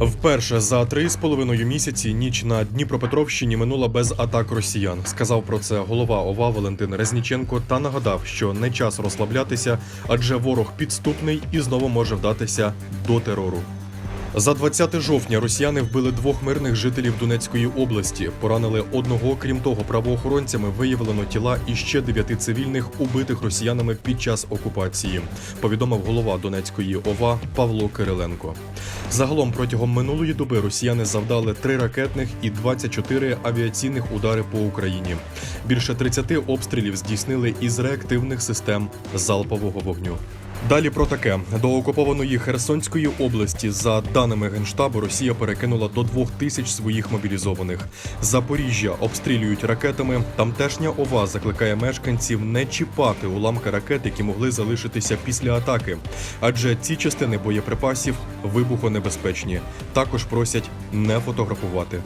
Вперше за три з половиною місяці ніч на Дніпропетровщині минула без атак росіян. Сказав про це голова ОВА Валентин Резніченко та нагадав, що не час розслаблятися, адже ворог підступний і знову може вдатися до терору. За 20 жовтня росіяни вбили двох мирних жителів Донецької області, поранили одного. Крім того, правоохоронцями виявлено тіла іще дев'яти цивільних, убитих росіянами під час окупації. Повідомив голова Донецької ОВА Павло Кириленко. Загалом протягом минулої доби росіяни завдали три ракетних і 24 авіаційних удари по Україні. Більше 30 обстрілів здійснили із реактивних систем залпового вогню. Далі про таке до окупованої Херсонської області, за даними генштабу, Росія перекинула до двох тисяч своїх мобілізованих. Запоріжжя обстрілюють ракетами. Тамтешня ова закликає мешканців не чіпати уламки ракет, які могли залишитися після атаки, адже ці частини боєприпасів вибухонебезпечні. Також просять не фотографувати.